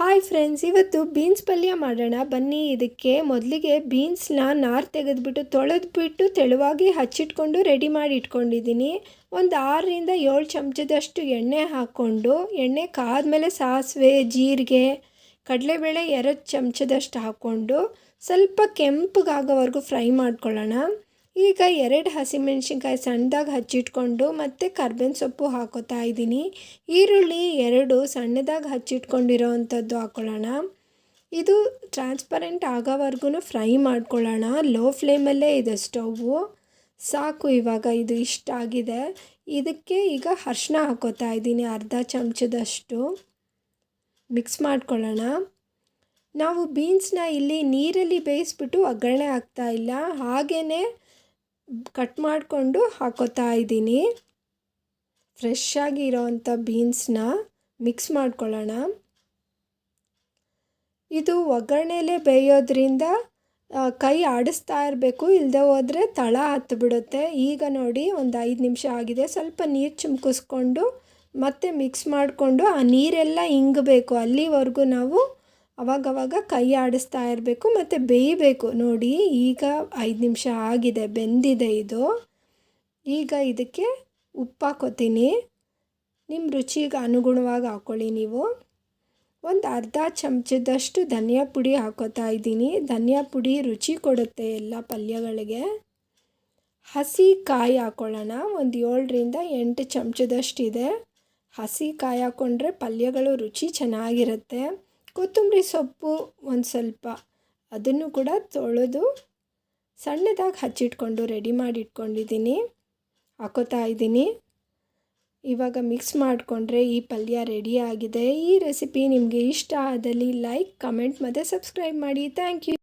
Hi friends ಇವತ್ತು beans ಪಲ್ಯ ಮಾಡೋಣ. ಬನ್ನಿ ಇದಕ್ಕೆ ಮೊದಲಿಗೆ ಬೀನ್ಸ್ನ ನಾರು ತೆಗೆದುಬಿಟ್ಟು ತೊಳೆದ್ಬಿಟ್ಟು ತೆಳುವಾಗಿ ಹಚ್ಚಿಟ್ಕೊಂಡು ರೆಡಿ ಮಾಡಿ ಇಟ್ಕೊಂಡಿದ್ದೀನಿ. ಒಂದು ಆರರಿಂದ ಏಳು ಚಮಚದಷ್ಟು ಎಣ್ಣೆ ಹಾಕ್ಕೊಂಡು, ಎಣ್ಣೆ ಕಾದ್ಮೇಲೆ ಸಾಸಿವೆ, ಜೀರಿಗೆ, ಕಡಲೆಬೇಳೆ ಎರಡು ಚಮಚದಷ್ಟು ಹಾಕ್ಕೊಂಡು ಸ್ವಲ್ಪ ಕೆಂಪಗಾಗೋವರೆಗೂ ಫ್ರೈ ಮಾಡ್ಕೊಳ್ಳೋಣ. ಈಗ ಎರಡು ಹಸಿಮೆಣ್ಸಿನ್ಕಾಯಿ ಸಣ್ಣದಾಗಿ ಹಚ್ಚಿಟ್ಕೊಂಡು ಮತ್ತು ಕರ್ಬೇವಿನ ಸೊಪ್ಪು ಹಾಕೋತಾ ಇದ್ದೀನಿ. ಈರುಳ್ಳಿ ಎರಡು ಸಣ್ಣದಾಗಿ ಹಚ್ಚಿಟ್ಕೊಂಡಿರೋ ಅಂಥದ್ದು ಹಾಕ್ಕೊಳ್ಳೋಣ ಇದು ಟ್ರಾನ್ಸ್ಪರೆಂಟ್ ಆಗೋವರೆಗೂ ಫ್ರೈ ಮಾಡ್ಕೊಳ್ಳೋಣ. ಲೋ ಫ್ಲೇಮಲ್ಲೇ ಇದೆ ಸ್ಟೌವು. ಸಾಕು, ಇವಾಗ ಇದು ಇಷ್ಟ ಆಗಿದೆ. ಇದಕ್ಕೆ ಈಗ ಅರ್ಶಿನ ಹಾಕೋತಾ ಇದ್ದೀನಿ, ಅರ್ಧ ಚಮಚದಷ್ಟು. ಮಿಕ್ಸ್ ಮಾಡ್ಕೊಳ್ಳೋಣ. ನಾವು ಬೀನ್ಸ್ನ ಇಲ್ಲಿ ನೀರಲ್ಲಿ ಬೇಯಿಸ್ಬಿಟ್ಟು ಒಗ್ಗರಣೆ ಹಾಕ್ತಾ ಇಲ್ಲ. ಹಾಗೇ ಕಟ್ ಮಾಡಿಕೊಂಡು ಹಾಕೋತಾ ಇದ್ದೀನಿ. ಫ್ರೆಶ್ ಆಗಿ ಬೀನ್ಸ್ನ ಮಿಕ್ಸ್ ಮಾಡ್ಕೊಳ್ಳೋಣ. ಇದು ಒಗ್ಗರಣೆಲೇ ಬೇಯೋದ್ರಿಂದ ಕೈ ಆಡಿಸ್ತಾ ಇರಬೇಕು ಇಲ್ಲದೆ ಹೋದರೆ ತಳ ಹತ್ತುಬಿಡುತ್ತೆ ಈಗ ನೋಡಿ, ಒಂದು ಐದು ನಿಮಿಷ ಆಗಿದೆ. ಸ್ವಲ್ಪ ನೀರು ಚಿಮ್ಕಿಸ್ಕೊಂಡು ಮತ್ತೆ ಮಿಕ್ಸ್ ಮಾಡಿಕೊಂಡು, ಆ ನೀರೆಲ್ಲ ಇಂಗಬೇಕು. ಅಲ್ಲಿವರೆಗೂ ನಾವು ಅವಾಗವಾಗ ಕೈ ಆಡಿಸ್ತಾ ಇರಬೇಕು, ಮತ್ತು ಬೇಯಬೇಕು. ನೋಡಿ, ಈಗ ಐದು ನಿಮಿಷ ಆಗಿದೆ, ಬೆಂದಿದೆ ಇದು. ಈಗ ಇದಕ್ಕೆ ಉಪ್ಪು ಹಾಕೋತೀನಿ ನಿಮ್ಮ ರುಚಿಗೆ ಅನುಗುಣವಾಗಿ ಹಾಕ್ಕೊಳ್ಳಿ ನೀವು. ಒಂದು ಅರ್ಧ ಚಮಚದಷ್ಟು ಧನಿಯಾ ಪುಡಿ ಹಾಕೋತಾ ಇದ್ದೀನಿ. ಧನಿಯಾ ಪುಡಿ ರುಚಿ ಕೊಡುತ್ತೆ ಎಲ್ಲ ಪಲ್ಯಗಳಿಗೆ. ಹಸಿ ಕಾಯಿ ಹಾಕ್ಕೊಳ್ಳೋಣ ಒಂದು ಏಳರಿಂದ ಎಂಟು ಚಮಚದಷ್ಟಿದೆ. ಹಸಿ ಕಾಯಿ ಹಾಕ್ಕೊಂಡ್ರೆ ಪಲ್ಯಗಳು ರುಚಿ ಚೆನ್ನಾಗಿರುತ್ತೆ. ಕೊತ್ತಂಬರಿ ಸೊಪ್ಪು ಒಂದು ಸ್ವಲ್ಪ. ಅದನ್ನು ಕೂಡ ತೊಳೆದು ಸಣ್ಣದಾಗಿ ಹಚ್ಚಿಟ್ಕೊಂಡು ರೆಡಿ ಮಾಡಿ ಇಟ್ಕೊಂಡಿದ್ದೀನಿ ಹಾಕೋತಾ ಇದ್ದೀನಿ. ಇವಾಗ ಮಿಕ್ಸ್ ಮಾಡಿಕೊಂಡ್ರೆ ಈ ಪಲ್ಯ ರೆಡಿ ಆಗಿದೆ. ಈ ರೆಸಿಪಿ ನಿಮಗೆ ಇಷ್ಟ ಆದಲ್ಲಿ ಲೈಕ್ ಕಮೆಂಟ್ ಮತ್ತು ಸಬ್ಸ್ಕ್ರೈಬ್ ಮಾಡಿ. Thank you